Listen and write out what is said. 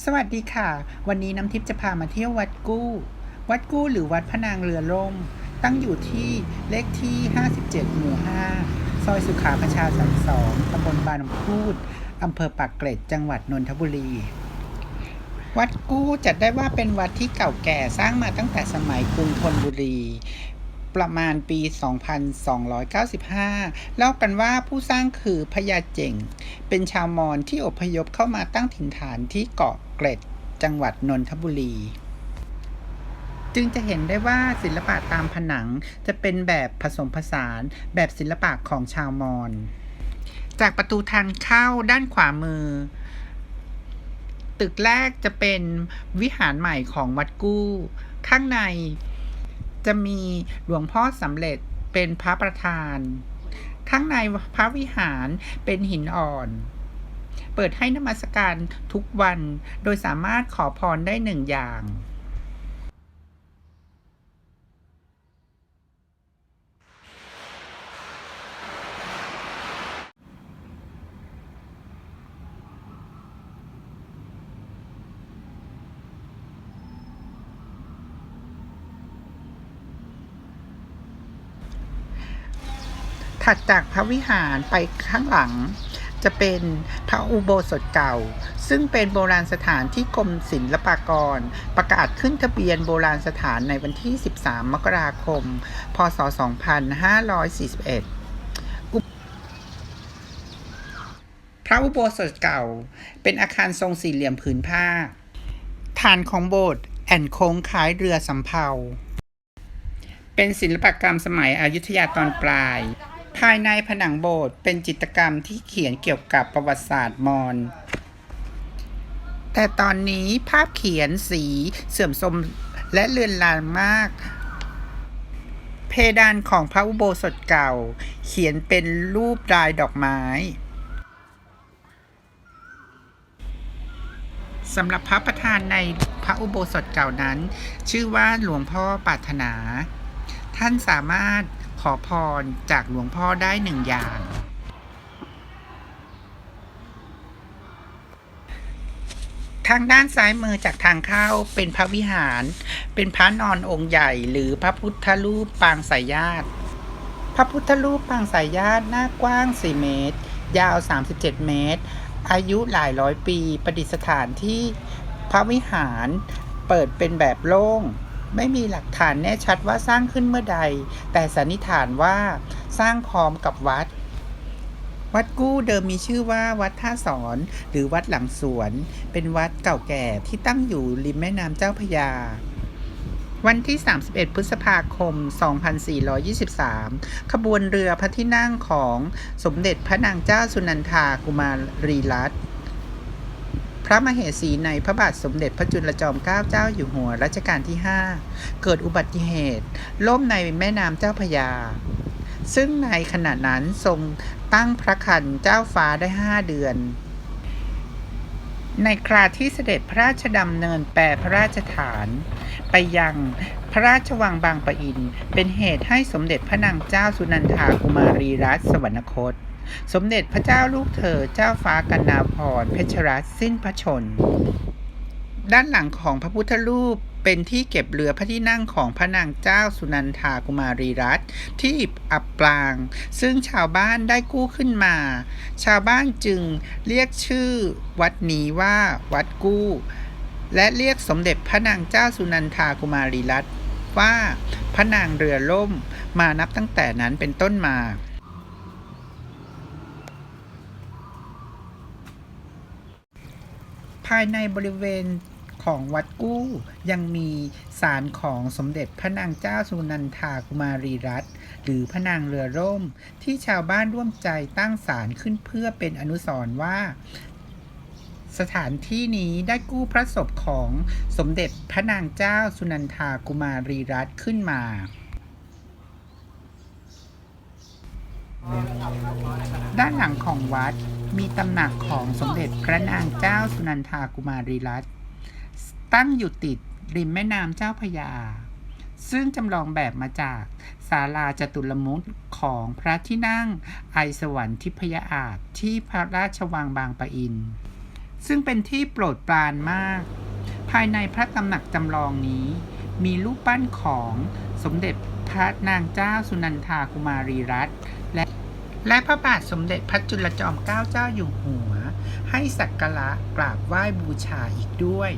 สวัสดีค่ะ วันนี้น้ำทิพย์จะพามาเที่ยววัดกู้ วัดกู้หรือวัดพระนางเรือล่ม ตั้งอยู่ที่เลขที่ 57 หมู่ 5 ซอยสุขาประชาสรรค์2ตำบลบานำพูดอำเภอปากเกร็ดจังหวัดนนทบุรี วัดกู้จัดได้ว่าเป็นวัดที่เก่าแก่สร้างมาตั้งแต่สมัยกรุงธนบุรี ประมาณปี 2295 เล่ากันว่าผู้สร้างคือพญาเจงเป็นชาวมอญที่อพยพเข้ามาตั้งถิ่นฐานที่เกาะเกร็ด จังหวัดนนทบุรี จึงจะเห็นได้ว่าศิลปะตามผนังจะเป็นแบบผสมผสานแบบศิลปะของชาวมอญ จากประตูทางเข้าด้านขวามือ ตึกแรกจะเป็นวิหารใหม่ของวัดกู้ ข้างใน จะมีหลวงพ่อสำเร็จเป็นพระประธาน ข้างในพระวิหารเป็นหินอ่อน เปิดให้นมัสการทุกวัน โดยสามารถขอพรได้หนึ่งอย่าง ถัดจากพระวิหารไปข้างหลัง จะเป็นพระอุโบสถเก่า ซึ่งเป็นโบราณสถานที่กรมศิลปากร ประกาศขึ้นทะเบียนโบราณสถานในวันที่ 13 มกราคม พศ 2541พระอุโบสถเก่า เป็นอาคารทรงสี่เหลี่ยมผืนผ้า ฐานของโบสถ์แอนโค้งคล้ายเรือสำเภา เป็นศิลปกรรมสมัยอยุธยาตอนปลายายในผนังโบสถ์เป็นจิตรกรรมที่เขียนเกี่ยวกับประวัติศาสตร์มอญแต่ตอนนี้ภาพเขียนสีเสื่อมโทรมและเลือนลางมาก เพดานของพระอุโบสถเก่า เขียนเป็นรูปลายดอกไม้สำหรับพระประธานในพระอุโบสถเก่านั้น ชื่อว่าหลวงพ่อปรารถนา ท่านสามารถ ขอพรจากหลวงพ่อได้หนึ่งอย่าง ทางด้านซ้ายมือจากทางเข้าเป็นพระวิหาร เป็นพระนอนองค์ใหญ่หรือพระพุทธรูปปางสายญาติ พระพุทธรูปปางสายญาติหน้ากว้าง 4 เมตร ยาว 37 เมตร อายุหลายร้อยปี ประดิษฐานที่พระวิหารเปิดเป็นแบบโล่ง ไม่มีหลักฐานแน่ชัดว่าสร้างขึ้นเมื่อใด แต่สันนิษฐานว่าสร้างพร้อมกับวัด วัดกู้เดิมมีชื่อว่าวัดท่าสอนหรือวัดหลังสวน เป็นวัดเก่าแก่ที่ตั้งอยู่ริมแม่น้ำเจ้าพยาวันที่ 31 พฤษภาคม 2423 ขบวนเรือพระที่นั่งของสมเด็จพระนางเจ้าสุนันทากุมารีรัตน์ ระมเหสีในพระบาทสมเด็จพระจุลจอมเกล้าเจ้าอยู่หัวรัชกาลที่ 5 เกิดอุบัติเหตุ ล่มในแม่น้ำเจ้าพยา ซึ่งในขณะนั้นทรงตั้งพระคันเจ้าฟ้าได้ 5 เดือน ในคราที่เสด็จพระราชดำเนินแปรพระราชฐาน ไปยังพระราชวังบางปะอิน เป็นเหตุให้สมเด็จพระนางเจ้าสุนันทากุมารีรัตน์สวรรคต สมเด็จพระเจ้าลูกเธอเจ้าฟ้ากันนาพรเพชรรัตน์สิ้นพระชน ด้านหลังของพระพุทธรูปเป็นที่เก็บเรือพระที่นั่งของพระนางเจ้าสุนันทากุมารีรัตน์ที่อับปาง ซึ่งชาวบ้านได้กู้ขึ้นมา ชาวบ้านจึงเรียกชื่อวัดนี้ว่าวัดกู้ และเรียกสมเด็จพระนางเจ้าสุนันทากุมารีรัตน์ว่าพระนางเรือล่มมานับตั้งแต่นั้นเป็นต้นมาายในบริเวณของวัดกู้ยังมีศาลของสมเด็จพระนางเจ้าสุนันทากุมารีรัตน์หรือพระนางเรือร่ม ที่ชาวบ้านร่วมใจตั้งศาลขึ้นเพื่อเป็นอนุสรณ์ว่า สถานที่นี้ได้กู้พระศพของสมเด็จพระนางเจ้าสุนันทากุมารีรัตน์ขึ้นมา ด้านหลังของวัดมีตำหนักของสมเด็จพระนางเจ้าสุนันทากุมารีรัตน์ตั้งอยู่ติดริมแม่น้ำเจ้าพยา ซึ่งจำลองแบบมาจากศาลาจตุรมุขของพระที่นั่งไอสวรรค์ทิพยอาจที่พระราชวังบางปะอิน ซึ่งเป็นที่โปรดปรานมาก ภายในพระตำหนักจำลองนี้ มีรูปปั้นของสมเด็จพระนางเจ้าสุนันทากุมารีรัตน์และ และพระบาทสมเด็จพระจุลจอมเกล้าเจ้าอยู่หัว ให้สักการะกราบไหว้บูชาอีกด้วย